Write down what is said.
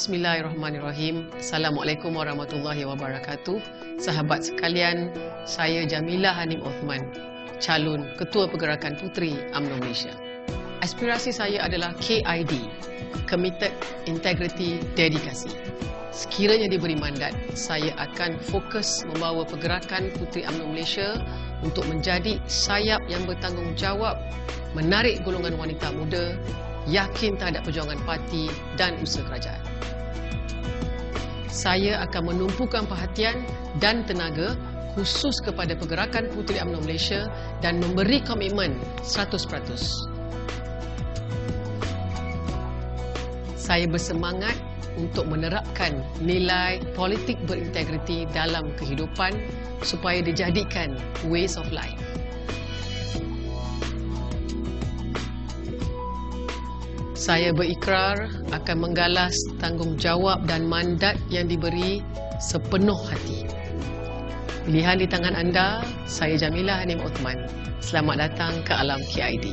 Bismillahirrahmanirrahim. Assalamualaikum warahmatullahi wabarakatuh. Sahabat sekalian, saya Jamila Hanim Othman, calon Ketua Pergerakan Puteri UMNO Malaysia. Aspirasi saya adalah KID, Committed Integrity Dedikasi. Sekiranya diberi mandat, saya akan fokus membawa pergerakan Puteri UMNO Malaysia untuk menjadi sayap yang bertanggungjawab menarik golongan wanita muda yakin terhadap perjuangan parti dan usaha kerajaan. Saya akan menumpukan perhatian dan tenaga khusus kepada pergerakan Puteri UMNO Malaysia dan memberi komitmen 100%. Saya bersemangat untuk menerapkan nilai politik berintegriti dalam kehidupan supaya dijadikan ways of life. Saya berikrar akan menggalas tanggungjawab dan mandat yang diberi sepenuh hati. Pilihan di tangan anda, saya Jamila Hanim Othman. Selamat datang ke alam KID.